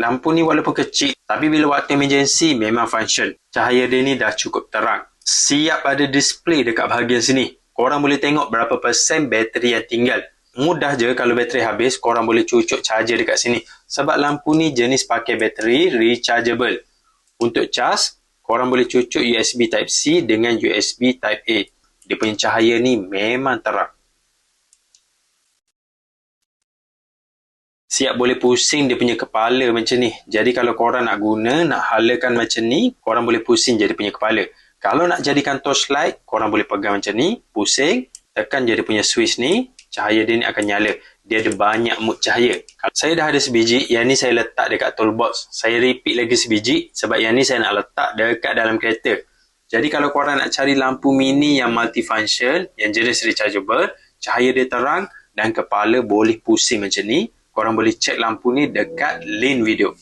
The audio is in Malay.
lampu ni walaupun kecil tapi bila waktu emergency memang function. Cahaya dia ni dah cukup terang. Siap ada display dekat bahagian sini. Korang boleh tengok berapa persen bateri yang tinggal. Mudah je kalau bateri habis, korang boleh cucuk charger dekat sini. Sebab lampu ni jenis pakai bateri rechargeable. Untuk charge, korang boleh cucuk USB Type-C dengan USB Type-A. Dia punya cahaya ni memang terang. Siap boleh pusing dia punya kepala macam ni. Jadi kalau korang nak guna, nak halakan macam ni, korang boleh pusing jadi punya kepala. Kalau nak jadikan torchlight, korang boleh pegang macam ni, pusing, tekan jadi punya switch ni, cahaya dia ni akan nyala. Dia ada banyak mood cahaya. Saya dah ada sebiji, yang ni saya letak dekat toolbox. Saya repeat lagi sebiji sebab yang ni saya nak letak dekat dalam kereta. Jadi kalau korang nak cari lampu mini yang multifunction, yang jenis rechargeable, cahaya dia terang dan kepala boleh pusing macam ni, korang boleh cek lampu ni dekat link video.